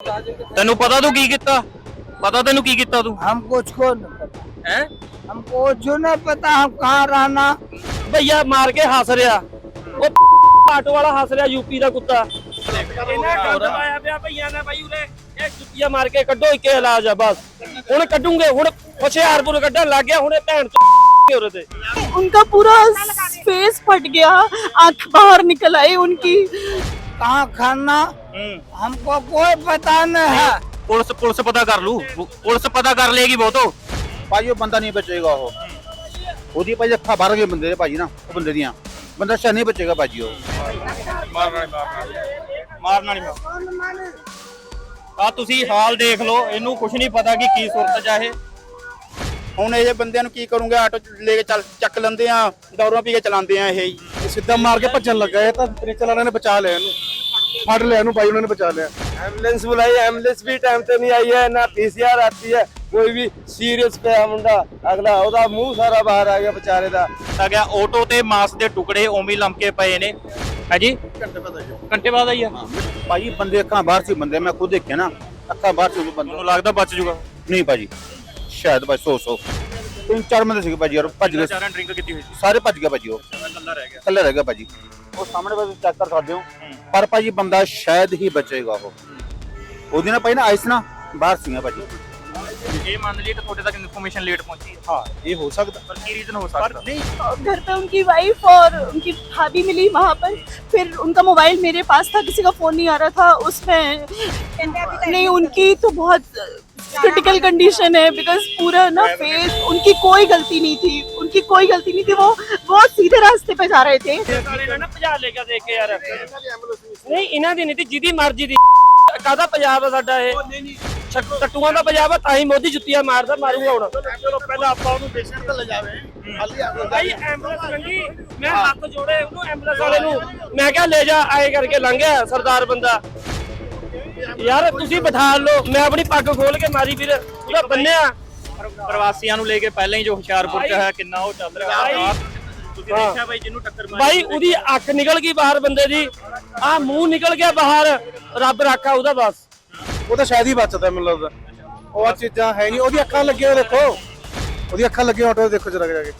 ਤੈਨੂੰ ਪਤਾ ਤੂੰ ਕੀ ਕੀਤਾ ਪਤਾ ਤੈਨੂੰ ਕੀ ਕੀਤਾ ਤੂੰ हमको उसको नहीं पता ਹੈ हमको जो नहीं पता हम कहाँ रहना ਭਈਆ ਮਾਰ ਕੇ ਹੱਸ ਰਿਹਾ ਉਹ ਆਟੋ ਵਾਲਾ ਹੱਸ ਰਿਹਾ ਯੂਪੀ ਦਾ ਕੁੱਤਾ ਇਹਨਾਂ ਗੰਦ ਪਾਇਆ ਪਿਆ ਭਈਆ ਨੇ ਬਾਈ ਉਰੇ ਇਹ ਜੁੱਤੀਆਂ ਮਾਰ ਕੇ ਕੱਢੋ ਇੱਕੇ ਇਲਾਜ ਆ ਬਸ ਹੁਣ ਕੱਢੂਗੇ ਹੁਣ ਹੁਸ਼ਿਆਰਪੁਰ ਕੱਢਣ ਲੱਗ ਗਿਆ ਹੁਣੇ ਭੈਣ ਚੋ ਉਰੇ ਤੇ उनका पूरा फेस फट गया आंख बाहर निकल आई उनकी कहाँ खाना हमको कोई पता नहीं है ਪੁਲਿਸ ਪੁਲਿਸ ਪਤਾ ਕਰ ਲੂ ਪੁਲਿਸ ਪਤਾ ਕਰ ਲੇਗੀ ਬਹੁਤੋ ਭਾਜੀ ਉਹ ਬੰਦਾ ਨਹੀਂ ਬਚੇਗਾ ਉਹ ਉਹਦੀ ਭਾਜੀ ਅੱਖਾਂ ਭਰ ਗਏ ਬੰਦੇ ਦੇ ਭਾਜੀ ਨਾ ਉਹ ਬੰਦੇ ਦੀਆਂ ਬੰਦਾ ਸ਼ਾ ਨਹੀਂ ਬਚੇਗਾ ਭਾਜੀ ਉਹ ਮਾਰਨਾ ਨਹੀਂ ਆ ਤੁਸੀਂ ਹਾਲ ਦੇਖ ਲਓ ਇਹਨੂੰ ਕੁਝ ਨਹੀਂ ਪਤਾ ਕਿ ਕੀ ਸੁਰਤ ਚ ਆ ਇਹ ਹੁਣ ਇਹ ਜਿਹੇ ਬੰਦਿਆਂ ਨੂੰ ਕੀ ਕਰੂੰਗੇ ਆਟੋ 'ਚ ਲੈ ਕੇ ਚੱਲ ਚੱਕ ਲੈਂਦੇ ਆ ਦੌਰਾਂ ਪੀ ਕੇ ਚਲਾਉਂਦੇ ਆ ਇਹ ਹੀ ਸਿੱਧਾ ਮਾਰ ਕੇ ਭੱਜਣ ਲੱਗਾ ਇਹ ਤਾਂ ਬ੍ਰੇਕ ਵਾਲਿਆਂ ਨੇ ਬਚਾ ਲਿਆ ਇਹਨੂੰ ਫੜ ਲਿਆ ਇਹਨੂੰ ਭਾਈ ਉਹਨਾਂ ਨੇ ਬਚਾ ਲਿਆ एम्बुलेंस बुलाई एम्बुलेंस भी टाइम पे नहीं आई है ना पीसीआर आती है कोई भी सीरियस पे है मुंडा अगला ਉਹਦਾ ਮੂੰਹ ਸਾਰਾ ਬਾਹਰ ਆ ਗਿਆ ਵਿਚਾਰੇ ਦਾ ਤਾਂ ਗਿਆ ਆਟੋ ਤੇ ਮਾਸ ਦੇ ਟੁਕੜੇ ਉਵੇਂ ਹੀ ਲਮਕੇ ਪਏ ਨੇ ਹਾਂਜੀ ਘੰਟੇ ਬਾਅਦ ਆਈ ਆ ਭਾਜੀ ਬੰਦੇ ਅੱਖਾਂ ਬਾਹਰ ਸੀ ਬੰਦੇ ਮੈਂ ਖੁਦ ਦੇਖਿਆ ਨਾ ਅੱਖਾਂ ਬਾਹਰ ਸੀ ਬੰਦੇ ਤੁਹਾਨੂੰ ਲੱਗਦਾ ਬਚ ਜੂਗਾ ਨਹੀਂ ਭਾਜੀ ਸ਼ਾਇਦ ਭਾਈ ਸੌ ਸੌ ਤਿੰਨ ਚਾਰ ਬੰਦੇ ਸੀਗੇ ਭਾਜੀ ਯਾਰ ਭੱਜ ਗਏ ਚਾਰਾਂ ਡਰਿੰਕ ਕੀਤੀ ਹੋਈ ਸੀ ਸਾਰੇ ਭੱਜ ਗਏ ਭਾਜੀ ਉਹ ਇਕੱਲਾ ਰਹਿ ਗਿਆ ਇਕੱਲੇ ਰਹਿ ਗਿਆ ਭਾਜੀ ਉਹ ਸਾਹਮਣੇ ਬਸ ਚੈੱਕ ਕਰ ਸਕਦੇ ਹੋ ਪਰ ਭਾਜੀ ਬੰਦਾ ਸ਼ਾਇਦ ਹੀ ਬਚੇਗਾ ਉਹ ਉਹਦੀ ਨਾ ਭਾਈ ਨਾ ਆਈਸ ਨਾ ਬਾਹਰ ਸੀਗਾ ਭਾਜੀ ਇਹ ਮੰਨ ਲਈ ਤਾਂ ਤੁਹਾਡੇ ਤੱਕ ਇਨਫੋਰਮੇਸ਼ਨ ਲੇਟ ਪਹੁੰਚੀ ਹੈ ਹਾਂ ਇਹ ਹੋ ਸਕਦਾ ਪਰ ਕੀ ਰੀਜ਼ਨ ਹੋ ਸਕਦਾ घर पे उनकी वाइफ और उनकी भाभी मिली वहाँ पर फिर उनका मोबाइल मेरे पास था किसी का फोन नहीं आ रहा था उसमें नहीं उनकी तो बहुत क्रिटिकल कंडीशन है बिकॉज पूरा ना फेस उनकी कोई गलती नहीं थी उनकी कोई गलती नहीं थी वो बहुत सीधे रास्ते पे जा रहे थे ਸਾਲੇ ਨਾ ਭਜਾ ਲੈ ਕੇ ਦੇਖ ਕੇ ਯਾਰ ਨਹੀਂ ਇਹਨਾਂ ਦੀ ਨਹੀਂ ਤੀ ਜਿਹਦੀ ਮਰਜ਼ੀ ਦੀ ਕਾਹਦਾ ਪੰਜਾਬ ਆ ਸਾਡਾ ਇਹ ਛ- ਟੱਟੂਆਂ ਦਾ ਪੰਜਾਬ ਆ ਤਾਂ ਹੀ ਮੋਦੀ ਜੁੱਤੀਆਂ ਮਾਰਦਾ ਮਾਰੂਗਾ ਹੁਣ ਚਲੋ ਪਹਿਲਾਂ ਆਪਾਂ ਉਹਨੂੰ ਪੇਸ਼ੈਂਟ ਤੇ ਲਿਜਾਵੇ ਭਾਈ ਐਂਬੂਲੈਂਸ ਲੰਗੀ ਮੈਂ ਹੱਥ ਜੋੜੇ ਉਹਨੂੰ ਐਂਬੂਲੈਂਸ ਵਾਲੇ ਨੂੰ ਮੈਂ ਕਿਹਾ ਲੈ ਜਾ ਆਏ ਕਰਕੇ ਲੰਘਿਆ ਸਰਦਾਰ ਬੰਦਾ ਯਾਰ ਤੁਸੀਂ ਬਿਠਾ ਲਓ ਮੈਂ ਆਪਣੀ ਪੱਗ ਖੋਲ ਕੇ ਮਾਰੀ ਵੀਰ ਉਹਦਾ ਬੰਨਿਆ। ਪ੍ਰਵਾਸੀਆਂ ਨੂੰ ਲੈ ਕੇ ਪਹਿਲਾਂ ਹੀ ਜੋ ਹੁਸ਼ਿਆਰਪੁਰ ਚ ਹੈ ਕਿੰਨਾ ਉਹ ਚੱਲ ਰਿਹਾ। ਤੁਸੀਂ ਦੇਖਿਆ ਬਾਈ ਜਿਹਨੂੰ ਟੱਕਰ ਮਾਰੀ ਬਾਈ ਉਹਦੀ ਅੱਖ ਨਿਕਲ ਗਈ ਬਾਹਰ ਬੰਦੇ ਦੀ। ਆ ਮੂੰਹ ਨਿਕਲ ਗਿਆ ਬਾਹਰ। ਰੱਬ ਰਾਖਾ ਉਹਦਾ ਬਸ। ਉਹ ਤਾਂ ਸ਼ਾਇਦ ਹੀ ਬਚਦਾ ਮੈਨੂੰ ਲੱਗਦਾ। ਉਹ ਚੀਜ਼ਾਂ ਹੈ ਨਹੀਂ। ਉਹਦੀ ਅੱਖਾਂ ਲੱਗੀਆਂ ਦੇਖੋ। ਉਹਦੀ ਅੱਖਾਂ ਲੱਗੀਆਂ ਆਟੋ ਦੇਖੋ ਜਰਾ ਜਾ ਕੇ।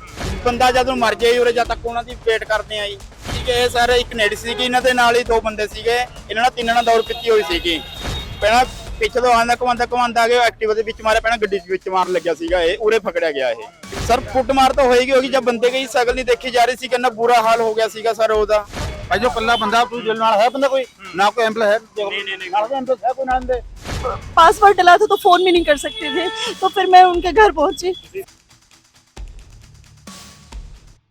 ਬੰਦਾ ਜਦੋਂ ਮਰ ਜਾਏ ਉਰੇ ਜਦ ਤੱਕ ਉਹਨਾਂ ਦੀ ਵੇਟ ਕਰਦੇ ਆ ਜੀ ਠੀਕ ਹੈ ਇਹ ਸਾਰੇ ਇੱਕ ਨੇੜ ਸੀਗੀ ਇਹਨਾਂ ਦੇ ਨਾਲ ਹੀ ਦੋ ਬੰਦੇ ਸੀਗੇ ਇਹਨਾਂ ਨਾਲ ਤਿੰਨਾਂ ਨਾਲ ਦੌੜ ਪੀਤੀ ਹੋਈ ਸੀਗੀ ਪਹਿਲਾਂ ਪਿੱਛੇ ਤੋਂ ਆਂਦਾ ਘੁਮਾਉਂਦਾ ਘੁਮਾਉਂਦਾ ਆ ਗਿਆ ਐਕਟਿਵਾ ਦੇ ਵਿੱਚ ਮਾਰਿਆ ਪਹਿਲਾਂ ਗੱਡੀ ਦੇ ਵਿੱਚ ਮਾਰਨ ਲੱਗਿਆ ਸੀਗਾ ਇਹ ਉਰੇ ਫਕੜਿਆ ਗਿਆ ਇਹ ਸਰ ਫੁੱਟ ਮਾਰ ਤਾਂ ਹੋਏਗੀ ਹੋਗੀ ਜਦ ਬੰਦੇ ਦੀ ਸ਼ਕਲ ਨਹੀਂ ਦੇਖੀ ਜਾ ਰਹੀ ਸੀ ਕਿੰਨਾ ਬੁਰਾ ਹਾਲ ਹੋ ਗਿਆ ਸੀਗਾ ਸਰ ਉਹਦਾ ਭਾਈ ਜੋ ਕੱਲਾ ਬੰਦਾ ਤੂੰ ਦਿਲ ਨਾਲ ਹੈ ਬੰਦਾ ਕੋਈ ਨਾ ਕੋਈ ਐਂਬਲ ਹੈ ਨਹੀਂ ਨਹੀਂ ਨਹੀਂ ਨਾਲ ਐਂਬਲ ਹੈ ਕੋਈ ਨਾਲ ਦੇ पासवर्ड डला था तो फोन भी नहीं कर सकते थे तो फिर मैं उनके घर पहुंची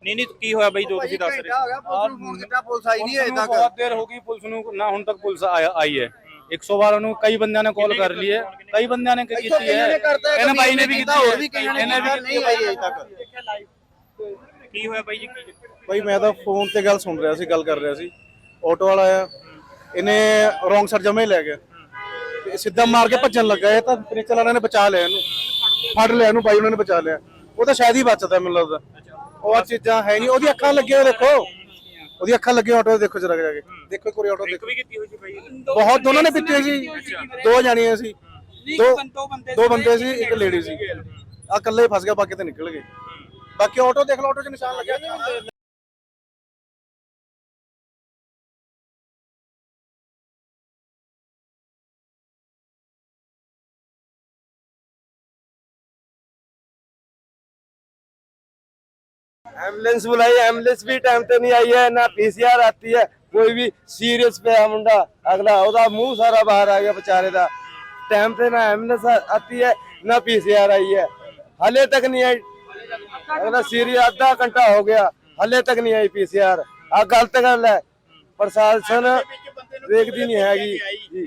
ਨਹੀਂ ਨਹੀਂ ਕੀ ਹੋਇਆ ਬਾਈ ਜੋ ਤੁਸੀਂ ਦੱਸ ਰਹੇ ਪੁਲਿਸ ਆਈ ਨਹੀਂ ਅਜੇ ਤੱਕ। ਬਹੁਤ ਦੇਰ ਹੋ ਗਈ ਪੁਲਿਸ ਨੂੰ ਨਾ ਹੁਣ ਤੱਕ ਪੁਲਿਸ ਆਈ ਹੈ। 100 ਵਾਰ ਉਹਨੂੰ ਕਈ ਬੰਦਿਆਂ ਨੇ ਕਾਲ ਕਰ ਲਈ ਹੈ ਕਈ ਬੰਦਿਆਂ ਨੇ ਕੀਤੀ ਹੈ। ਇਹਨਾਂ ਬਾਈ ਨੇ ਵੀ ਕੀਤੀ ਹੋਰ ਵੀ ਕਈਆਂ ਨੇ ਇਹਨੇ ਵੀ ਨਹੀਂ ਆਈ ਅਜੇ ਤੱਕ। ਕੀ ਹੋਇਆ ਬਾਈ ਜੀ? ਕੀ ਭਾਈ ਮੈਂ ਤਾਂ ਫੋਨ ਤੇ ਗੱਲ ਸੁਣ ਰਿਹਾ ਸੀ ਗੱਲ ਕਰ ਰਿਹਾ ਸੀ। ਆਟੋ ਵਾਲਾ ਆਇਆ ਇਹਨੇ ਰੋਂਗ ਸਾਈਡ ਜਮੇ ਲੈ ਗਿਆ। ਤੇ ਸਿੱਧਾ ਮਾਰ ਕੇ ਭੱਜਣ ਲੱਗਾ ਇਹ ਤਾਂ ਬ੍ਰੇਕ ਵਾਲਿਆਂ ਨੇ ਬਚਾ ਲਿਆ ਇਹਨੂੰ। ਫੜ ਲਿਆ ਇਹਨੂੰ ਭਾਈ ਉਹਨਾਂ ਨੇ ਬਚਾ ਲਿਆ। ਉਹ ਤਾਂ ਸ਼ਾਇਦ ਹੀ ਬਚਦਾ ਮੈਨੂੰ ਲੱਗਦਾ। ਉਹ ਆ ਚੀਜ਼ਾਂ ਹੈ ਨਹੀਂ ਉਹਦੀ ਅੱਖਾਂ ਲੱਗੀਆਂ ਦੇਖੋ। ਉਹਦੀ ਅੱਖਾਂ ਲੱਗੀਆਂ ਆਟੋ ਦੇਖੋ ਜਰਾ ਜਾ ਕੇ। ਦੇਖੋ ਇੱਕ ਵਾਰੀ ਆਟੋ ਦੇਖੋ। ਵੀ ਕੀਤੀ ਹੋਈ ਸੀ ਬਾਈ ਬਹੁਤ ਦੋਨਾਂ ਨੇ ਪੀਤੇ ਸੀ। ਦੋ ਜਾਣੀਆਂ ਸੀ। ਦੋ ਦੋ ਬੰਦੇ ਸੀ ਇੱਕ ਲੇਡੀ ਸੀ। ਆ ਇਕੱਲੇ ਫਸ ਗਿਆ ਬਾਕੀ ਤੇ ਨਿਕਲ ਗਏ। ਬਾਕੀ ਆਟੋ ਦੇਖ ਲਓ ਆਟੋ 'ਚ ਨਿਸ਼ਾਨ ਲੱਗਿਆ। एम्बुलेंस बुलाई एम्बुलेंस भी टाइम पे नहीं आई है ना पीसीआर आती है कोई भी सीरियस पे है मुंडा अगला ਉਹਦਾ ਮੂੰਹ ਸਾਰਾ ਬਾਹਰ ਆ ਗਿਆ ਵਿਚਾਰੇ ਦਾ ਟਾਈਮ ਤੇ ਨਾ ਐਂਬੂਲੈਂਸ ਆਤੀ ਹੈ ਨਾ ਪੀਸੀਆਰ आई है हले तक नहीं आई अगला सीरियस आधा घंटा हो गया हले तक नहीं आई पीसीआर ਆ ਗਲਤ ਗੱਲ ਹੈ ਪ੍ਰਸ਼ਾਸਨ ਵੇਖਦੀ ਨਹੀਂ ਹੈਗੀ ਜੀ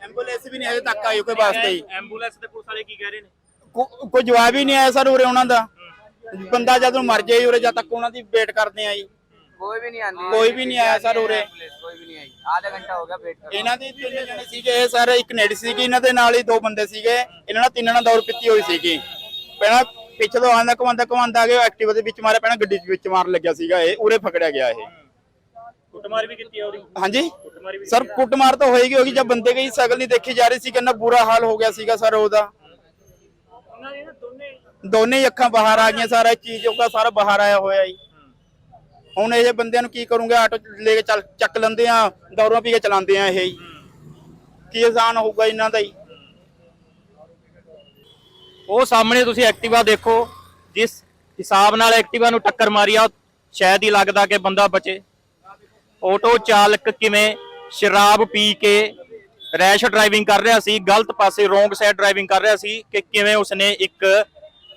ਐਂਬੂਲੈਂਸ ਵੀ ਨਹੀਂ ਅਜੇ ਤੱਕ ਆਈ ਕੋਈ ਵਾਸਤੇ ਹੀ ਐਂਬੂਲੈਂਸ ਦੇ ਪੁਲਿਸ ਵਾਲੇ ਕੀ ਕਹਿ ਰਹੇ ਨੇ ਕੋ- ਕੋਈ ਜਵਾਬ ਹੀ ਨਹੀਂ ਆਇਆ ਸਰ ਉਰੇ ਉਹਨਾਂ ਦਾ ਬੰਦਾ ਜਦੋਂ ਮਰ ਜਾਏ ਉਰੇ ਜਦ ਤੱਕ ਉਹਨਾਂ ਦੀ ਵੇਟ ਕਰਦੇ ਆ ਜੀ कोई भी नहीं आती ਕੋਈ ਵੀ ਨਹੀਂ ਆਇਆ ਸਰ ਉਰੇ कोई भी नहीं आई आधा घंटा हो गया वेट कर ਇਹਨਾਂ ਦੇ ਤਿੰਨ ਜਣੇ ਸੀਗੇ ਇਹ ਸਾਰੇ ਇੱਕ ਨੇੜ ਸੀਗੀ ਇਹਨਾਂ ਦੇ ਨਾਲ ਹੀ ਦੋ ਬੰਦੇ ਸੀਗੇ ਇਹਨਾਂ ਨਾਲ ਤਿੰਨਾਂ ਨਾਲ ਦੌੜ ਪੀਤੀ ਹੋਈ ਸੀਗੀ ਪਹਿਲਾਂ ਪਿੱਛੇ ਤੋਂ ਆਂਦਾ ਘੁਮਾਉਂਦਾ ਘੁਮਾਉਂਦਾ ਆ ਗਿਆ ਐਕਟਿਵਾ ਦੇ ਵਿੱਚ ਮਾਰਿਆ ਪਹਿਲਾਂ ਗੱਡੀ ਦੇ ਵਿੱਚ ਮਾਰਨ ਲੱਗਿਆ ਸੀਗਾ ਇਹ ਉਰੇ ਫਕੜਿਆ ਗਿਆ ਇਹ ਕੁੱਟਮਾਰ ਵੀ ਕੀਤੀ ਆ ਉਹਦੀ ਹਾਂਜੀ ਕੁੱਟਮਾਰ ਵੀ ਸਰ ਕੁੱਟਮਾਰ ਤਾਂ ਹੋਏਗੀ ਹੋਗੀ ਜਦ ਬੰਦੇ ਦੀ ਸ਼ਕਲ ਨਹੀਂ ਦੇਖੀ ਜਾ ਰਹੀ ਸੀ ਕਿੰਨਾ ਬੁਰਾ ਹਾਲ ਹੋ ਗਿਆ ਸੀਗਾ ਸਰ ਉਹਦਾ ਉਹਨਾਂ ਦੇ ਨਾ ਦੋਨੇ ਹੀ ਅੱਖਾਂ ਬਾਹਰ ਆ ਗਈਆਂ ਸਾਰਾ ਚੀਜ਼ ਉਹਦਾ ਸਾਰਾ ਬਾਹਰ ਆਇਆ ਹੋਇਆ ਜੀ। ਹੁਣ ਇਹ ਬੰਦਿਆਂ ਨੂੰ ਕੀ ਕਰੂੰਗੇ, ਆਟੋ ਲੈ ਕੇ ਚੱਲ, ਚੱਕ ਲੈਂਦੇ ਆ ਦੌਰਾਂ ਪੀ ਕੇ ਚਲਾਉਂਦੇ ਆ ਇਹ ਕੀ ਆਸਾਨ ਹੋਊਗਾ ਇਹਨਾਂ ਦਾ ਹੀ ਉਹ ਸਾਹਮਣੇ ਤੁਸੀਂ ਐਕਟਿਵਾ ਦੇਖੋ, ਜਿਸ ਹਿਸਾਬ ਨਾਲ ਐਕਟਿਵਾ ਨੂੰ ਟੱਕਰ ਮਾਰੀ ਆ, ਸ਼ਾਇਦ ਹੀ ਲੱਗਦਾ ਕਿ ਬੰਦਾ ਬਚੇ। ਆਟੋ ਚਾਲਕ ਕਿਵੇਂ ਸ਼ਰਾਬ ਪੀ ਕੇ ਰੈਸ਼ ਡਰਾਈਵਿੰਗ ਕਰ ਰਿਹਾ ਸੀ, ਗਲਤ ਪਾਸੇ ਰੋਂਗ ਸਾਈਡ ਡਰਾਈਵਿੰਗ ਕਰ ਰਿਹਾ ਸੀ ਕਿ ਕਿਵੇਂ ਉਸਨੇ ਇੱਕ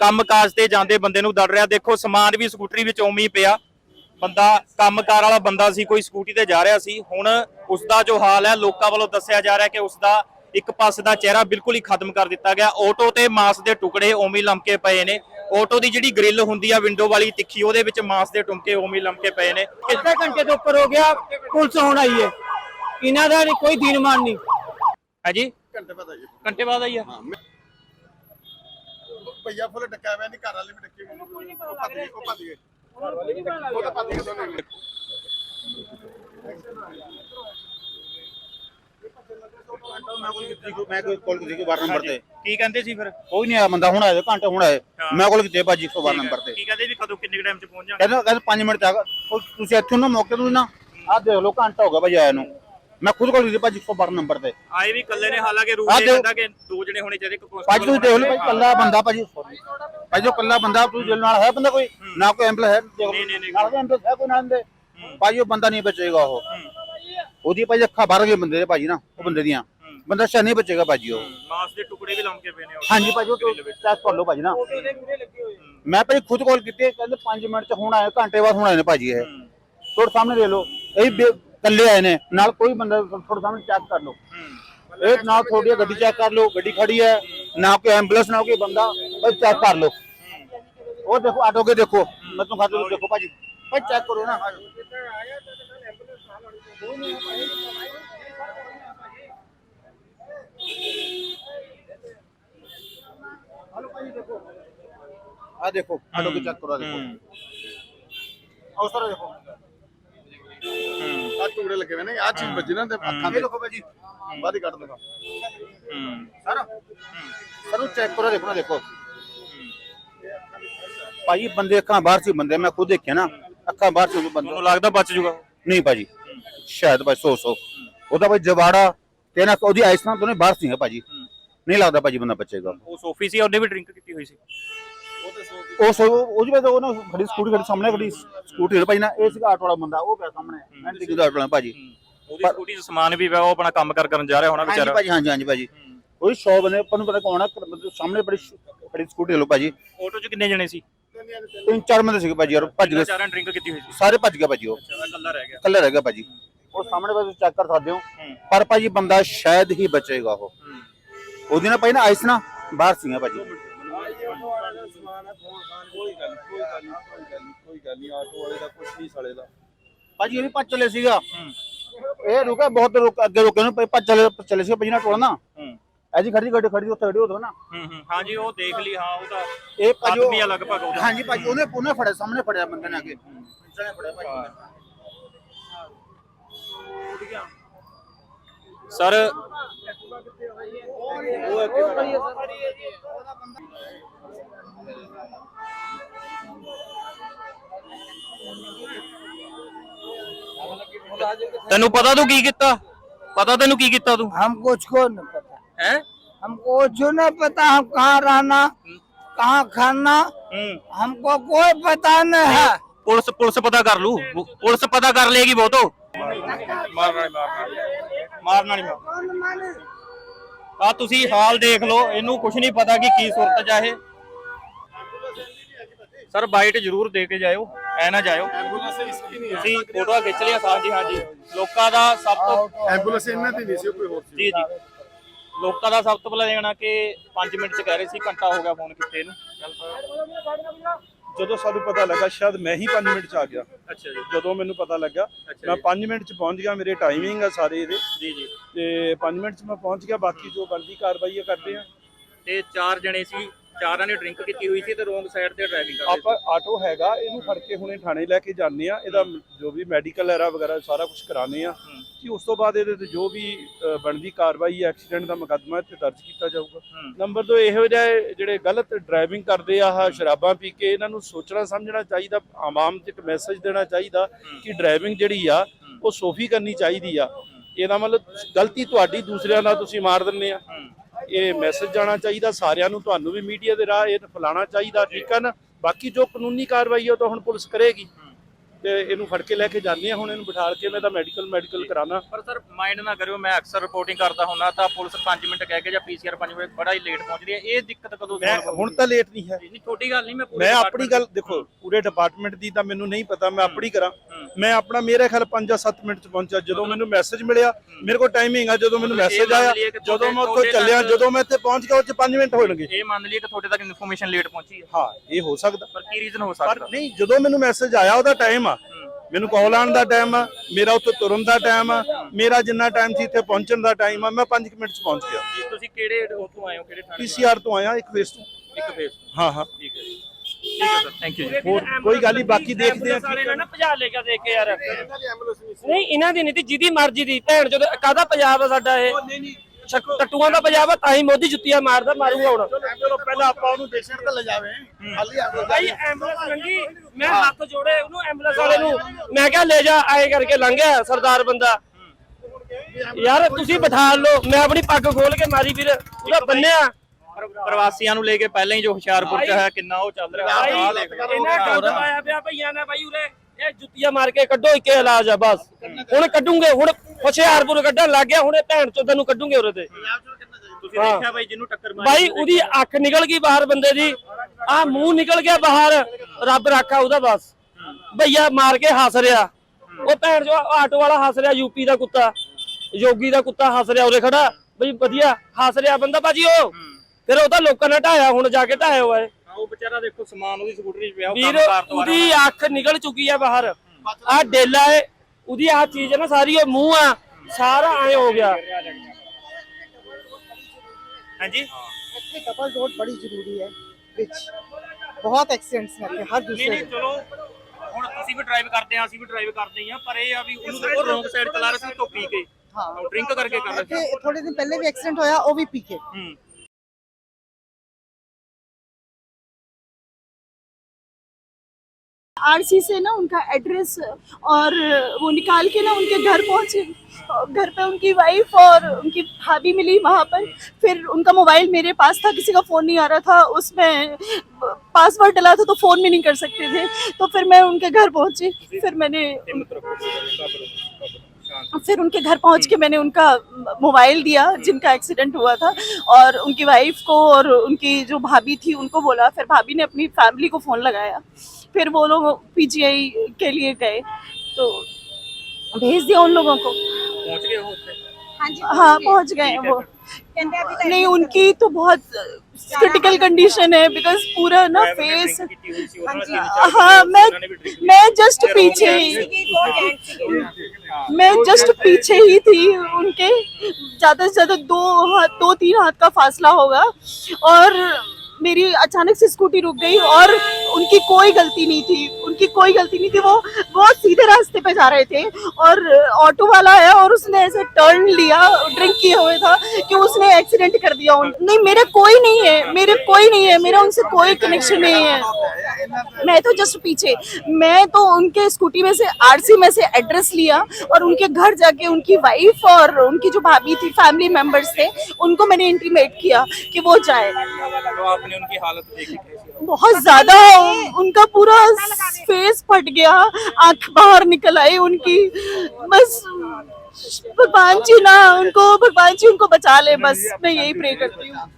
ਕੰਮਕਾਜ ਤੇ ਜਾਂਦੇ ਬੰਦੇ ਨੂੰ ਦੜ ਰਿਹਾ। ਦੇਖੋ ਸਮਾਨ ਵੀ ਸਕੂਟਰੀ ਵਿੱਚ ਉਮੀ ਪਿਆ। ਬੰਦਾ ਕੰਮਕਾਰ ਵਾਲਾ ਬੰਦਾ ਸੀ ਕੋਈ ਸਕੂਟੀ ਤੇ ਜਾ ਰਿਹਾ ਸੀ। ਹੁਣ ਉਸ ਦਾ ਜੋ ਹਾਲ ਹੈ ਲੋਕਾਂ ਵੱਲੋਂ ਦੱਸਿਆ ਜਾ ਰਿਹਾ ਕਿ ਉਸ ਦਾ ਇੱਕ ਪਾਸੇ ਦਾ ਚਿਹਰਾ ਬਿਲਕੁਲ ਹੀ ਖਤਮ ਕਰ ਦਿੱਤਾ ਗਿਆ। ਆਟੋ ਤੇ ਮਾਸ ਦੇ ਟੁਕੜੇ ਉਵੇਂ ਲੰਮਕੇ ਪਏ ਨੇ। ਆਟੋ ਦੀ ਜਿਹੜੀ ਗ੍ਰਿਲ ਹੁੰਦੀ ਆ ਵਿੰਡੋ ਵਾਲੀ ਤਿੱਖੀ ਉਹਦੇ ਵਿੱਚ ਮਾਸ ਦੇ ਟੁਮਕੇ ਉਮੀ ਲੰਮਕੇ ਪਏ ਨੇ। ਅੱਧੇ ਘੰਟੇ ਤੋਂ ਉੱਪਰ ਹੋ ਗਿਆ ਪੁਲਿਸ ਹੁਣ ਆਈ ਹੈ। ਇਹਨਾਂ ਦਾ ਕੋਈ ਦੀਨਮਾਨ ਨਹੀਂ। ਹਾਂਜੀ ਘੰਟੇ ਬਾਅਦ ਆਈ ਹੈ। ਘੰਟੇ ਬਾਅਦ ਆਈ ਹੈ? ਭਈਆ ਫੁੱਲ ਡੱਕਿਆ ਹੋਇਆ ਨਹੀਂ ਘਰ ਵਾਲੇ ਵੀ ਡੱਕੇ ਹੋਏ। ਉਹ ਭੱਜ ਗਏ ਉਹ ਭੱਜ ਗਏ ਉਹ ਤਾਂ ਭੱਜ ਗਏ ਦੋਨੇ ਵੀ। ਮੈਂ ਕੋਈ ਕਾਲ ਕੀਤੀ ਕੋਈ ਵਾਰ ਨੰਬਰ ਤੇ ਕੀ ਕਹਿੰਦੇ ਸੀ ਫਿਰ ਕੋਈ ਨਹੀਂ ਆਇਆ ਬੰਦਾ ਹੁਣ ਆਇਆ ਘੰਟਾ ਹੁਣ ਆਇਆ ਮੈਂ ਕੋਲ ਕਿਤੇ ਭਾਜੀ 112 ਨੰਬਰ ਤੇ ਕੀ ਕਹਿੰਦੇ ਵੀ ਕਦੋਂ ਕਿੰਨੇ ਟਾਈਮ ਚ ਪਹੁੰਚ ਜਾਣਗੇ ਕਹਿੰਦਾ ਕਹਿੰਦਾ 5 ਮਿੰਟ ਤੱਕ ਉਹ ਤੁਸੀਂ ਇੱਥੇ ਨਾ ਮੌਕੇ ਤੋਂ ਨਾ ਆਹ ਦੇਖ ਲਓ ਘੰਟਾ ਹੋ ਗਿਆ ਭਾਜੀ ਆਇਆ ਨੂੰ ਮੈਂ ਖੁਦ ਕੋਲ ਕੀਤੀ ਭਾਜੀ 112 ਨੰਬਰ ਤੇ। ਆਏ ਵੀ ਇਕੱਲੇ ਨੇ ਹਾਲਾਂਕਿ ਰੂਲ ਇਹ। ਕਹਿੰਦਾ ਕਿ ਦੋ ਜਣੇ ਹੋਣੇ ਚਾਹੀਦੇ ਇੱਕ ਭਾਜੀ ਤੁਸੀਂ ਦੇਖ ਲਓ ਭਾਜੀ ਕੱਲਾ ਬੰਦਾ ਭਾਜੀ ਭਾਜੀ ਉਹ ਕੱਲਾ ਬੰਦਾ ਤੁਸੀਂ ਦਿਲ ਨਾਲ ਹੈ ਬੰਦਾ ਕੋਈ? ਨਾ ਕੋਈ ਐਂਬਲ ਹੈ ਦੇਖ ਨਹੀਂ, ਨਹੀਂ, ਨਹੀਂ। ਨਾਲ ਕੋਈ ਐਂਬਲ ਹੈ ਕੋਈ ਨਾਲ ਦੇ ਭਾਜੀ ਉਹ ਬੰਦਾ ਨਹੀਂ ਬਚੇਗਾ ਉਹ। ਉਹਦੀ ਭਾਜੀ ਅੱਖਾਂ ਭਰ ਗਏ ਬੰਦੇ ਦੇ ਭਾਜੀ ਨਾ ਉਹ ਬੰਦੇ ਦੀਆਂ। ਬੰਦਾ ਸ਼ਾ ਨਹੀਂ ਬਚੇਗਾ ਭਾਜੀ ਉਹ। ਮਾਂਸ ਦੇ ਟੁਕੜੇ ਵੀ ਲਮਕੇ ਪਏ ਨੇ ਹਾਂਜੀ ਭਾਜੀ ਉਹ ਚੈੱਕ ਕਰ ਲਓ ਭਾਜੀ ਨਾ। ਮੈਂ ਭਾਜੀ ਖੁਦ ਕਾਲ ਕੀਤੀ ਹੈ, ਕਹਿੰਦੇ 5 ਮਿੰਟ ਚ ਹੁਣ ਆਏ ਘੰਟੇ ਬਾਅਦ ਹੁਣ ਆਏ ਨੇ ਭਾਜੀ ਇਹ। ਤੁਹਾਡੇ ਸਾਹਮਣੇ ਦੇ ਲਓ। ਇਹ ਵੀ ਇਕੱਲੇ ਆਏ ਨੇ। ਨਾਲ ਕੋਈ ਬੰਦਾ ਤੁਹਾਡੇ ਸਾਹਮਣੇ ਚੈੱਕ ਕਰ ਲਓ। ਇਹ ਨਾਲ ਤੁਹਾਡੀ ਗੱਡੀ ਚੈੱਕ ਕਰ ਲਓ ਗੱਡੀ ਖੜੀ ਹੈ ਨਾ ਕੋਈ ਐਂਬੂਲੈਂਸ ਨਾ ਕੋਈ ਬੰਦਾ ਬਸ ਚੈੱਕ ਕਰ ਲਓ। ਉਹ ਦੇਖੋ ਆਟੋ ਕੇ ਦੇਖੋ। ਮੈਂ ਤੁਹਾਨੂੰ ਖਾਤੇ ਨੂੰ ਦੇਖੋ ਭਾਜੀ। ਭਾਈ ਚੈੱਕ ਕਰੋ ਨਾ। ਆ ਦੇਖੋ। ਆਟੋ ਕੇ ਚੈੱਕ ਕਰੋ ਆਹ ਦੇਖੋ। ਆਹ ਸਾਰਾ ਦੇਖੋ ਆਹ ਟੁਕੜੇ ਲੱਗੇ ਹੋਏ ਨੇ ਆਹ ਚੀਜ਼ ਵੱਜੀ ਨਾ ਤੇ ਅੱਖਾਂ ਇਹ ਦੇ ਦੇਖੋ ਭਾਜੀ ਬਾਹਰ ਹੀ ਕੱਢ ਦੇਗਾ ਸਾਰਾ ਸਰ ਉਹ ਚੈੱਕ ਕਰੋ ਦੇਖੋ ਨਾ ਦੇਖੋ। ਭਾਜੀ ਬੰਦੇ ਅੱਖਾਂ ਬਾਹਰ ਸੀ ਬੰਦੇ ਮੈਂ ਖੁਦ ਦੇਖਿਆ ਨਾ ਅੱਖਾਂ ਬਾਹਰ ਸੀ ਬੰਦੇ। ਤੁਹਾਨੂੰ ਲੱਗਦਾ ਬਚ ਜੂਗਾ? ਨਹੀਂ ਭਾਜੀ ਸ਼ਾਇਦ ਭਾਈ ਸੋ ਸੋ। ਉਹਦਾ ਭਾਈ ਜਵਾੜਾ ਤੇ ਨਾ ਉਹਦੀ ਆਈਸ ਨਾਲ ਦੋਨੇ ਬਾਹਰ ਸੀ ਭਾਜੀ। ਨਹੀਂ ਲੱਗਦਾ ਭਾਜੀ ਬੰਦਾ ਬਚੇਗਾ। ਉਹ ਸੋਫੀ ਸੀ ਉਹਨੇ ਵੀ ਡਰਿੰਕ ਕੀਤੀ ਹੋਈ ਸੀ। ਉਹ ਸੋ ਉਹਦੀ ਵਜ੍ਹਾ ਉਹ ਨਾ ਖੜੀ ਸਕੂਟੀ ਖੜੀ ਸਾਹਮਣੇ ਖੜੀ ਸਕੂਟੀ ਹੈ ਭਾਜੀ ਨਾ ਇਹ ਸੀਗਾ ਆਟੋ ਵਾਲਾ ਬੰਦਾ ਉਹ ਪਿਆ ਸਾਹਮਣੇ ਮੈਂ ਆਟੋ ਵਾਲਾ ਭਾਜੀ। ਉਹਦੀ ਸਕੂਟੀ 'ਚ ਸਮਾਨ ਵੀ ਪਿਆ ਉਹ ਆਪਣਾ ਕੰਮ ਕਰ ਕਰਨ ਜਾ ਰਿਹਾ ਹੋਣਾ ਹਾਂਜੀ ਵਿਚਾਰਾ। ਭਾਜੀ ਹਾਂਜੀ ਹਾਂਜੀ ਭਾਜੀ। ਉਹਦੀ ਸ਼ੌਪ ਬੰਦੇ ਆਪਾਂ ਨੂੰ ਪਤਾ ਕੌਣ ਮਤਲਬ ਸਾਹਮਣੇ ਬੜੀ ਖੜੀ ਸਕੂਟੀ ਲੋ ਭਾਜੀ। ਆਟੋ 'ਚ ਕਿੰਨੇ ਜਣੇ ਸੀ? ਤਿੰਨ ਚਾਰ ਬੰਦੇ ਸੀਗੇ ਭਾਜੀ ਯਾਰ ਭੱਜ ਗਏ। ਚਾਰਾਂ ਡਰਿੰਕ ਕੀਤੀ ਹੋਈ ਸੀ। ਸਾਰੇ ਭੱਜ ਗਏ ਭਾਜੀ ਉਹ। ਇਕੱਲਾ ਰਹਿ ਗਿਆ। ਇਕੱਲੇ ਰਹਿ ਗਿਆ ਭਾਜੀ। ਉਹ ਸਾਹਮਣੇ ਬਸ ਚੈੱਕ ਕਰ ਸਕਦੇ ਹੋ। ਪਰ ਭਾਜੀ ਬੰਦਾ ਸ਼ਾਇਦ ਹੀ ਬਚੇਗਾ ਉਹ। ਉਹਦੀ ਨਾ ਭਾਈ ਨਾ ਆਈਸ ਨਾ ਬਾਹਰ ਸੀਗਾ ਭਾਜੀ। ਕੋਈ ਗੱਲ ਨਹੀਂ ਆਟੋ ਵਾਲੇ ਦਾ ਕੁਛ ਨਹੀਂ ਸਾਲੇ ਦਾ। ਭਾਜੀ ਇਹ ਵੀ ਭੱਜ ਚਲੇ ਸੀਗਾ। ਇਹ ਰੁਕਾ ਬਹੁਤ ਰੁਕ ਅੱਗੇ ਰੁਕੇ ਨੂੰ ਭੱਜ ਚਲੇ ਚਲੇ ਸੀ ਭਾਜੀ ਨਾ। ਟੋਲਾ ਨਾ ਐਜੀ ਖੜੀ ਗੱਡੀ ਖੜੀ ਉੱਥੇ ਖੜੀ ਉਦੋਂ ਨਾ। ਹੂੰ ਹੂੰ ਹਾਂਜੀ ਉਹ ਦੇਖ ਲਈ ਹਾਂ ਉਹ ਤਾਂ ਇਹ ਭਾਜੀ ਉਹ- ਆਦਮੀ ਆ ਲਗਭਗ ਉਹਦਾ। ਹਾਂਜੀ ਭਾਜੀ ਉਹਨੇ ਉਹਨੇ ਫੜਿਆ ਸਾਹਮਣੇ ਫੜਿਆ ਬੰਦੇ ਨੇ ਅੱਗੇ ਪਿੱਛੇ ਫੜਿਆ ਭਾਜੀ। ਉਹਨੇ। ਸਰ। ਤੈਨੂੰ ਪਤਾ ਤੂੰ ਕੀ ਕੀਤਾ ਪਤਾ ਤੈਨੂੰ ਕੀ ਕੀਤਾ ਤੂੰ हमको को नहीं पता ਹੈ हमको जो नहीं पता हम कहाँ रहना कहाँ खाना ਹੂੰ हमको कोई पता नहीं है ਪੁਲਿਸ ਪੁਲਿਸ ਪਤਾ ਕਰ ਲੂ ਪੁਲਿਸ ਪਤਾ ਕਰ ਲੇਗੀ ਬਹੁਤੋ ਮਾਰਨਾ ਨਹੀਂ ਮਾਰਨਾ ਨਹੀਂ ਆ ਤੁਸੀਂ ਹਾਲ ਦੇਖ ਲਓ ਇਹਨੂੰ ਕੁਝ ਨਹੀਂ ਪਤਾ ਕਿ ਕੀ ਸੁਰਤ ਚਾਹੇ ਸਰ ਬਾਈਟ ਜ਼ਰੂਰ ਦੇ ਕੇ ਜਾਇਓ ਐ ਨਾ ਜਾਇਓ। ਤੁਸੀਂ ਫੋਟੋਆਂ ਖਿੱਚ ਲਿਆ ਹਾਂਜੀ ਹਾਂਜੀ। ਲੋਕਾਂ ਦਾ ਸਭ ਤੋਂ ਐਂਬੂਲੈਂਸ ਇਹਨਾਂ ਦੀ ਨਹੀਂ ਸੀ ਕੋਈ ਹੋਰ ਸੀ। ਜੀ ਜੀ। ਲੋਕਾਂ ਦਾ ਸਭ ਤੋਂ ਪਹਿਲਾਂ ਦੇਣਾ ਕਿ 5 ਮਿੰਟ ਚ ਕਹਿ ਰਹੇ ਸੀ ਘੰਟਾ ਹੋ ਗਿਆ ਫੋਨ ਕੀਤੇ ਨੂੰ। ਜਦੋਂ ਸਾਨੂੰ ਪਤਾ ਲੱਗਾ ਸ਼ਾਇਦ ਮੈਂ ਹੀ 5 ਮਿੰਟ ਚ ਆ ਗਿਆ। ਅੱਛਾ ਜੀ। ਜਦੋਂ ਮੈਨੂੰ ਪਤਾ ਲੱਗਾ ਮੈਂ 5 ਮਿੰਟ ਚ ਪਹੁੰਚ ਗਿਆ ਮੇਰੇ ਟਾਈਮਿੰਗ ਆ ਸਾਰੇ ਇਹਦੇ। ਜੀ ਜੀ। ਤੇ 5 ਮਿੰਟ ਚ ਮੈਂ ਪਹੁੰਚ ਗਿਆ ਬਾਕੀ ਜੋ ਬਣਦੀ ਕਾਰਵਾਈ ਕਰਦੇ ਆ। ਤੇ ਚਾਰ ਜਣੇ ਸੀ ਚਾਰਾਂ ਨੇ ਡਰਿੰਕ ਕੀਤੀ ਹੋਈ ਸੀ ਤੇ ਰੋਂਗ ਸਾਈਡ ਤੇ ਡਰਾਈਵਿੰਗ ਕਰ ਰਹੇ ਆਪਾਂ ਆਟੋ ਹੈਗਾ ਇਹਨੂੰ ਫੜ ਕੇ ਹੁਣੇ ਥਾਣੇ ਲੈ ਕੇ ਜਾਂਦੇ ਆ ਇਹਦਾ ਜੋ ਵੀ ਮੈਡੀਕਲ ਐਰਾ ਵਗੈਰਾ ਸਾਰਾ ਕੁਝ ਕਰਾਣੇ ਆ ਕਿ ਉਸ ਤੋਂ ਬਾਅਦ ਇਹਦੇ ਤੇ ਜੋ ਵੀ ਅ, ਬਣਦੀ ਕਾਰਵਾਈ ਹੈ ਐਕਸੀਡੈਂਟ ਦਾ ਮੁਕੱਦਮਾ ਤੇ ਦਰਜ ਕੀਤਾ ਜਾਊਗਾ। ਨੰਬਰ 2 ਇਹੋ ਜਿਹੇ ਜਿਹੜੇ ਗਲਤ ਡਰਾਈਵਿੰਗ ਕਰਦੇ ਆ ਆਹ ਸ਼ਰਾਬਾਂ ਪੀ ਕੇ ਇਹਨਾਂ ਨੂੰ ਸੋਚਣਾ ਸਮਝਣਾ ਚਾਹੀਦਾ ਆਵਾਮ 'ਚ ਇੱਕ ਮੈਸੇਜ ਦੇਣਾ ਚਾਹੀਦਾ ਕਿ ਡਰਾਈਵਿੰਗ ਜਿਹੜੀ ਆ ਉਹ ਸੋਫੀ ਕਰਨੀ ਚਾਹੀਦੀ ਆ। ਇਹਦਾ ਮਤਲਬ ਗਲਤੀ ਤੁਹਾਡੀ ਦੂਸਰਿਆਂ ਨਾਲ ਤੁਸੀਂ ਮਾਰ ਦਿੰਦੇ ਆ। ਇਹ ਮੈਸੇਜ ਜਾਣਾ ਚਾਹੀਦਾ, ਸਾਰਿਆਂ ਨੂੰ, ਤੁਹਾਨੂੰ ਵੀ ਮੀਡੀਆ ਦੇ ਰਾਹ ਇਹ ਫੈਲਾਉਣਾ ਚਾਹੀਦਾ, ਠੀਕ ਹੈ ਨਾ? ਬਾਕੀ ਜੋ ਕਾਨੂੰਨੀ ਕਾਰਵਾਈ ਹੈ ਉਹ ਤਾਂ ਹੁਣ ਪੁਲਿਸ ਕਰੇਗੀ। ਤੇ ਇਹਨੂੰ ਫੜ ਕੇ ਲੈ ਕੇ ਜਾਂਦੇ ਆ ਹੁਣ ਇਹਨੂੰ ਬਿਠਾ ਕੇ ਮੈਂ ਤਾਂ ਮੈਡੀਕਲ ਮੈਡੀਕਲ ਕਰਾਣਾ ਪਰ ਸਰ ਮਾਈਂਡ ਨਾ ਕਰਿਓ ਮੈਂ ਅਕਸਰ ਰਿਪੋਰਟਿੰਗ ਕਰਦਾ ਹੁੰਦਾ ਤਾਂ ਪੁਲਿਸ 5 ਮਿੰਟ ਕਹਿ ਕੇ ਜਾਂ ਪੀਸੀਆਰ 5 ਮਿੰਟ ਬੜਾ ਹੀ ਲੇਟ ਪਹੁੰਚਦੀ ਹੈ। ਇਹ ਦਿੱਕਤ ਕਦੋਂ ਮੈਂ ਹੁਣ ਤਾਂ ਲੇਟ ਨਹੀਂ ਹੈ? ਨਹੀਂ ਛੋਟੀ ਗੱਲ ਨਹੀਂ ਮੈਂ ਪੂਰੇ ਮੈਂ ਆਪਣੀ ਗੱਲ ਦੇਖੋ ਪੂਰੇ ਡਿਪਾਰਟਮੈਂਟ ਦੀ ਤਾਂ ਮੈਨੂੰ ਨਹੀਂ ਪਤਾ ਮੈਂ ਆਪਣੀ ਕਰਾਂ। ਮੈਂ ਆਪਣਾ ਮੇਰੇ ਖਿਆਲ 5 ਜਾਂ 7 ਮਿੰਟ ਚ ਪਹੁੰਚਾ ਜਦੋਂ ਮੈਨੂੰ ਮੈਸੇਜ ਮਿਲਿਆ ਮੇਰੇ ਕੋਲ ਟਾਈਮਿੰਗ ਆ ਜਦੋਂ ਮੈਨੂੰ ਮੈਸੇਜ ਆਇਆ ਜਦੋਂ ਮੈਂ ਉੱਥੋਂ ਚੱਲਿਆ ਜਦੋਂ ਮੈਂ ਇੱਥੇ ਪਹੁੰਚ ਗਿਆ ਉਹ ਚ 5 ਮਿੰਟ ਹੋਣਗੇ ਇਹ ਮੰਨ ਲਈਏ ਕਿ ਤੁਹਾਡੇ ਤੱਕ ਇਨਫੋਰਮੇਸ਼ਨ ਲੇਟ ਪਹੁੰਚੀ ਹੈ। ਇਹ ਹੋ ਸਕਦਾ। ਪਰ ਕੀ ਰੀਜ਼ਨ ਹੋ ਪਰ ਸਕਦਾ ਨਹੀਂ ਜਦੋਂ ਮੈਨੂੰ ਮੈਸੇਜ ਆਇਆ ਉਹਦਾ ਟਾਈਮ ਆ। ਮੈਨੂੰ ਕਾਲ ਆਉਣ ਦਾ ਟਾਈਮ ਆ ਮੇਰਾ ਉੱਥੇ ਤੁਰਨ ਦਾ ਟਾਈਮ ਆ ਮੇਰਾ ਜਿੰਨਾ ਟਾਈਮ ਸੀ ਇੱਥੇ ਪਹੁੰਚਣ ਦਾ ਟਾਈਮ ਆ ਮੈਂ 5 ਮਿੰਟ ਚ ਪਹੁੰਚ ਗਿਆ। ਜੀ ਤੁਸੀਂ ਕਿਹੜੇ ਉੱਥੋਂ ਆਏ ਹੋ ਕਿਹੜੇ ਥਾਣੇ? ਪੀਸੀਆਰ ਤੋਂ ਆਇਆ ਇੱਕ ਫੇਸ ਤੋਂ। ਇੱਕ ਫੇਸ ਹਾਂ ਹਾਂ। ਠੀਕ ਹੈ ਜੀ। ਠੀਕ ਹੈ ਸਰ ਥੈਂਕ ਯੂ ਜੀ। ਹੋਰ ਕੋਈ ਗੱਲ ਨਹੀਂ ਬਾਕੀ ਦੇਖਦੇ ਆ ਸਾਰੇ ਨਾ ਭਜਾ ਲੈ ਕੇ ਦੇਖ ਕੇ ਯਾਰ। ਨਹੀਂ ਇਹਨਾਂ ਦੀ ਨਹੀਂ ਤੇ ਜਿਹਦੀ ਮਰਜ਼ੀ ਦੀ। ਭੈਣ ਜਦੋਂ ਕਾਹਦਾ ਪੰਜਾਬ ਆ ਸਾਡਾ ਇਹ? ਟੱਟੂਆਂ ਦਾ ਪੰਜਾਬ ਆ ਤਾਂ ਹੀ ਮੋਦੀ ਜੁੱਤੀਆਂ ਮਾਰਦਾ ਮਾਰੂਗਾ ਹੁਣ। ਚਲੋ ਪਹਿਲਾਂ ਆਪਾਂ ਉਹਨੂੰ ਪੇਸ਼ੈਂਟ ਤੇ ਲੈ ਜਾਵੇ। ਭਾਈ ਐਂਬੂਲੈਂਸ ਲੰਗੀ ਮੈਂ ਹੱਥ ਜੋੜੇ ਉਹਨੂੰ ਐਂਬੂਲੈਂਸ ਵਾਲੇ ਨੂੰ। ਮੈਂ ਕਿਹਾ ਲੈ ਜਾ ਆਏ ਕਰਕੇ ਲੰਘ ਗਿਆ ਸਰਦਾਰ ਬੰਦਾ। ਯਾਰ ਤੁਸੀਂ ਬਿਠਾ ਲਓ ਮੈਂ ਆਪਣੀ ਪੱਗ ਖੋਲ ਕੇ ਮਾਰੀ ਵੀਰ ਉਹਦਾ ਬੰਨਿਆ। ਪ੍ਰਵਾਸੀਆਂ ਨੂੰ ਲੈ ਕੇ ਪਹਿਲਾਂ ਹੀ ਜੋ ਹੁਸ਼ਿਆਰਪੁਰ ਚ ਹੈ ਕਿੰਨਾ ਉਹ ਚੱਲ ਰਿਹਾ। ਦੇਖ ਲਓ। ਇਹਨਾਂ ਗੰਦ ਪਾਇਆ ਪਿਆ ਭਈਆਂ ਨੇ ਭਾਈ ਉਰੇ। ਇਹ ਜੁੱਤੀਆਂ ਮਾਰ ਕੇ ਕੱਢੋ ਇੱਕੇ ਇਲਾਜ ਆ ਬਸ। ਹੁਣ ਕੱਢੂਗੇ ਹੁਣ ਹੁਸ਼ਿਆਰਪੁਰ ਕੱਢਣ ਲੱਗ ਗਿਆ ਹੁਣ ਇਹ ਭੈਣ ਚੋਦਾਂ ਨੂੰ ਕੱਢੂਗੇ ਉਰੇ ਤੇ। ਤੁਸੀਂ ਦੇਖਿਆ ਬਾਈ ਜਿਹਨੂੰ ਟੱਕਰ ਮਾਰੀ ਭਾਈ ਉਹਦੀ ਅੱਖ ਨਿਕਲ ਗਈ ਬਾਹਰ ਬੰਦੇ ਦੀ। ਆ ਮੂੰਹ ਨਿਕਲ ਗਿਆ ਬਾਹਰ। ਰੱਬ ਰਾਖਾ ਉਹਦਾ ਬਸ। ਭਈਆ ਮਾਰ ਕੇ ਹੱਸ ਰਿਹਾ। ਉਹ ਭੈਣ ਜੋ ਆਟੋ ਵਾਲਾ ਹੱਸ ਰਿਹਾ ਯੂਪੀ ਦਾ ਕੁੱਤਾ। ਯੋਗੀ ਦਾ ਕੁੱਤਾ ਹੱਸ ਰਿਹਾ ਉਰੇ ਖੜਾ। ਬਈ ਵਧੀਆ ਹੱਸ ਰਿਹਾ ਬੰਦਾ ਭਾਜੀ ਉਹ। ਫਿਰ ਉਹ ਤਾਂ ਲੋਕਾਂ ਨੇ ਢਾਇਆ ਹੁਣ ਜਾ ਕੇ ਢਾਇਆ ਹੋਇਆ ਉਹ ਵਿਚਾਰਾ ਦੇਖੋ ਸਮਾਨ ਉਹਦੀ ਸਕੂਟਰੀ 'ਚ ਪਿਆ ਉਹ ਵੀਰ ਕੰਮ ਕਾਰ ਤੋਂ ਉਹਦੀ ਅੱਖ ਨਿਕਲ ਚੁੱਕੀ ਆ ਬਾਹਰ। ਆ ਡੇਲਾ ਏ। ਉਹਦੀ ਆ ਚੀਜ਼ ਹੈ ਨਾ ਸਾਰੀ ਉਹ ਮੂੰਹ ਆ ਸਾਰਾ ਐ ਹੋ ਗਿਆ। ਹਾਂਜੀ? ਇੱਥੇ ਡਬਲ ਰੋਡ ਬੜੀ ਜ਼ਰੂਰੀ ਹੈ ਵਿੱਚ। ਬਹੁਤ ਐਕਸੀਡੈਂਟਸ ਨੇ ਹਰ ਨਹੀਂ ਦੂਸਰੇ ਨਹੀਂ ਚਲੋ ਹੁਣ ਤੁਸੀਂ ਵੀ ਡਰਾਈਵ ਕਰਦੇ ਆ ਅਸੀਂ ਵੀ ਡਰਾਈਵ ਕਰਦੇ ਆ ਪਰ ਇਹ ਆ ਵੀ ਉਹਨੂੰ ਉਹ ਰੋਂਗ ਸਾਈਡ ਚਲਾ ਰਹੇ ਸੀ ਤੋਂ ਪੀ ਕੇ। ਹਾਂ। ਡਰਿੰਕ ਕਰਕੇ ਕਰ ਰਹੇ ਸੀ। ਥੋੜੇ ਦਿਨ ਪਹਿਲੇ ਵੀ ਐਕਸੀਡੈਂਟ ਹੋਇਆ ਉਹ ਵੀ ਪੀ ਕੇ। ਹੂੰ। आरसी से ना उनका एड्रेस और वो निकाल के ना उनके घर पहुँचे। घर पे उनकी वाइफ और उनकी भाभी मिली वहाँ पर। फिर उनका मोबाइल मेरे पास था, किसी का फ़ोन नहीं आ रहा था। उसमें पासवर्ड डला था तो फ़ोन भी नहीं कर सकते थे। तो फिर मैं उनके घर पहुँची। फिर मैंने फिर उनके घर पहुँच के मैंने उनका मोबाइल दिया, जिनका एक्सीडेंट हुआ था। और उनकी वाइफ को और उनकी जो भाभी थी, उनको बोला। फिर भाभी ने अपनी फैमिली को फ़ोन लगाया। फिर वो लोग पीजीआई के लिए गए तो भेज दिया उन लोगों को। हाँ पहुँच गए। वो। हाँ, नहीं उनकी तो बहुत क्रिटिकल कंडीशन है बिकॉज़ पूरा ना फेस हाँ, हाँ मैं मैं जस्ट पीछे ही मैं जस्ट पीछे ही थी उनके ज़्यादा से ज़्यादा दो हाथ दो तीन हाथ का फासला होगा। और मेरी अचानक से स्कूटी रुक गई और उनकी कोई गलती नहीं थी। उनकी कोई गलती नहीं थी। वो वो सीधे रास्ते पे जा रहे थे और ऑटो वाला है और उसने ऐसे टर्न लिया ड्रिंक किए हुए था कि उसने एक्सीडेंट कर दिया नहीं, मेरा कोई नहीं है, मेरे कोई नहीं है, मेरा उनसे कोई कनेक्शन नहीं है। मैं तो जस्ट पीछे। मैं तो उनके स्कूटी में से आरसी में से एड्रेस लिया और उनके घर जाके उनकी वाइफ और उनकी जो भाभी थी फैमिली मेंबर्स थे उनको मैंने इंटीमेट किया कि वो जाए। तो आपने उनकी हालत देखी बहुत ज़्यादा उनका पूरा फेस फट गया आँख बाहर निकल आई उनकी। बस भगवान जी ना उनको भगवान जी उनको बचा ले बस मैं यही प्रे करती हूँ।